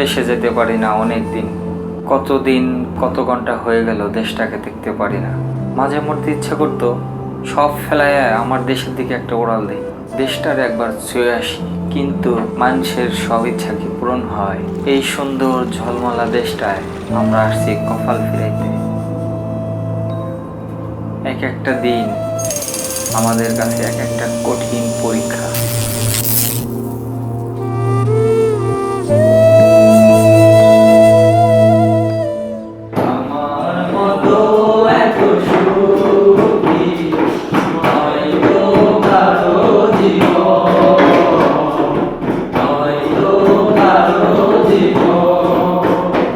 দেশে যেতে পারি না অনেক দিন কতদিন, কত ঘণ্টা হয়ে গেল দেশটাকে দেখতে পারি না। মাঝে মধ্যে ইচ্ছা করতো, সব ফেলায় আমার দেশের দিকে একটা ওড়াল দেই। দেশটার একবার ছুঁয়ে আসি, কিন্তু মানুষের সব ইচ্ছা কি পূরণ হয়? এই সুন্দর ঝলমলা দেশটায় আমরা আসছি কপাল ফিরাইতে। এক একটা দিন আমাদের কাছে এক একটা কঠিন পরীক্ষা।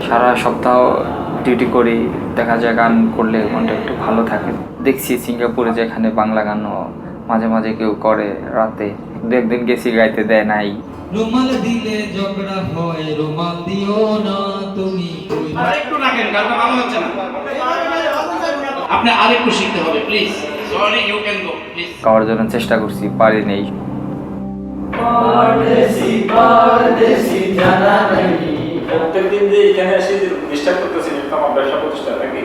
সারা সপ্তাহ ডিউটি করি দেখা যায় গান করলে মনটা একটু ভালো থাকে। দেখছি সিঙ্গাপুরে যেখানে বাংলা গানও মাঝে মাঝে কেউ করে রাতে। দু একদিন গেছি গাইতে দেয় নাই। রুমাল দিলে ঝগড়া হয় রুমাল দিও না তুমি আরেকটু রাখেন গানটা ভালো হচ্ছে না। আপনি আরেকটু শিখতে হবে please sorry you can go please গাওয়ার জন্য চেষ্টা করছি পারি নেই। প্রত্যেকদিন যে এখানে এসে যে ডিস্টার্ব করতেছেন এটা আমার ব্যবসা প্রতিষ্ঠান নাকি?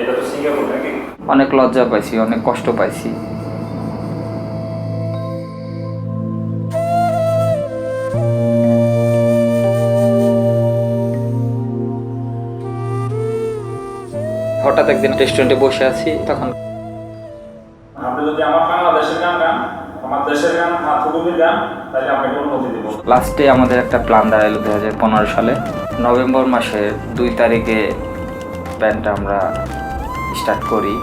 এটা তো সিঙ্গাপুর নাকি? অনেক লজ্জা পাইছি অনেক কষ্ট পাইছি। হঠাৎ একদিন রেস্টুরেন্টে বসে আছি তখন আপনি যদি আমার বাংলাদেশের গান গান আমার দেশের গান মাতৃভূমির গান লাস্টে আমাদের একটা প্ল্যান দাঁড়াল দু হাজার পনেরো সালে। নভেম্বর মাসের দুই তারিখে প্ল্যানটা আমরা স্টার্ট করি।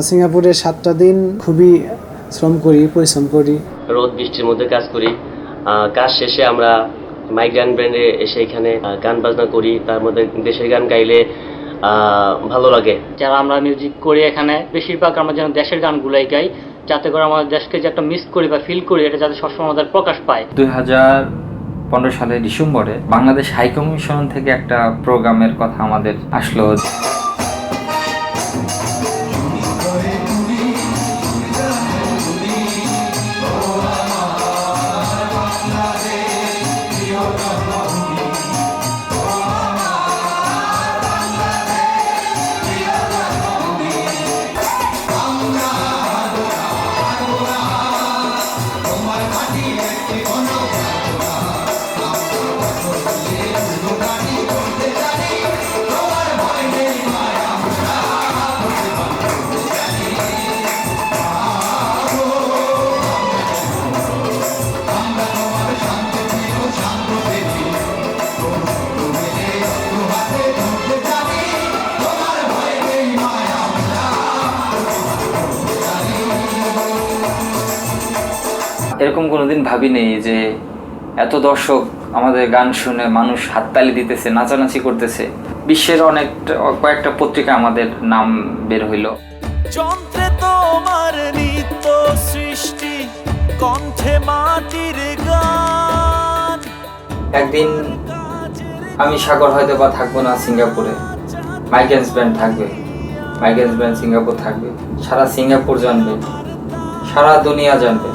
আমরা সিঙ্গাপুরে সাতটা দিন খুবই শ্রম করি পরিশ্রম করি। রোদ বৃষ্টির মধ্যে কাজ করি। কাজ শেষে আমরা মাইগ্রান ব্র্যান্ডে এসে এখানে গান বাজনা করি। তার মধ্যে দেশের গান গাইলে ভালো লাগে। যারা আমরা মিউজিক করি এখানে বেশিরভাগ আমরা যেন দেশের গানগুলাই গাই যাতে করে আমাদের দেশকে যে একটা মিস করি বা ফিল করি এটা যাতে সবসময় আমাদের প্রকাশ পায়। দুই হাজার পনেরো সালের ডিসেম্বরে বাংলাদেশ হাইকমিশন থেকে একটা প্রোগ্রামের কথা আমাদের আসলো। জীবন এরকম কোনোদিন ভাবিনি যে এত দর্শক আমাদের গান শুনে মানুষ হাততালি দিতেছে নাচানাচি করতেছে। বিশ্বের অনেক কয়েকটা পত্রিকা আমাদের নাম বের হইল। যন্ত্রে তোমার নিত্য সৃষ্টি কণ্ঠে মাটির গান। একদিন আমি সাগর হয়তো বা থাকব না সিঙ্গাপুরে মাইকেন্স ব্যান্ড থাকবে মাইকেন্স ব্যান্ড সিঙ্গাপুর থাকবে সারা সিঙ্গাপুর জানবে সারা দুনিয়া জানবে।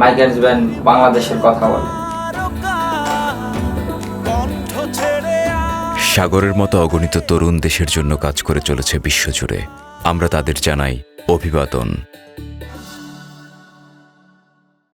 মাইকেন্স ব্যান্ড বাংলাদেশের কথা বলে সাগরের মতো অগণিত তরুণ দেশের জন্য কাজ করে চলেছে বিশ্বজুড়ে। আমরা তাদের জানাই অভিবাদন।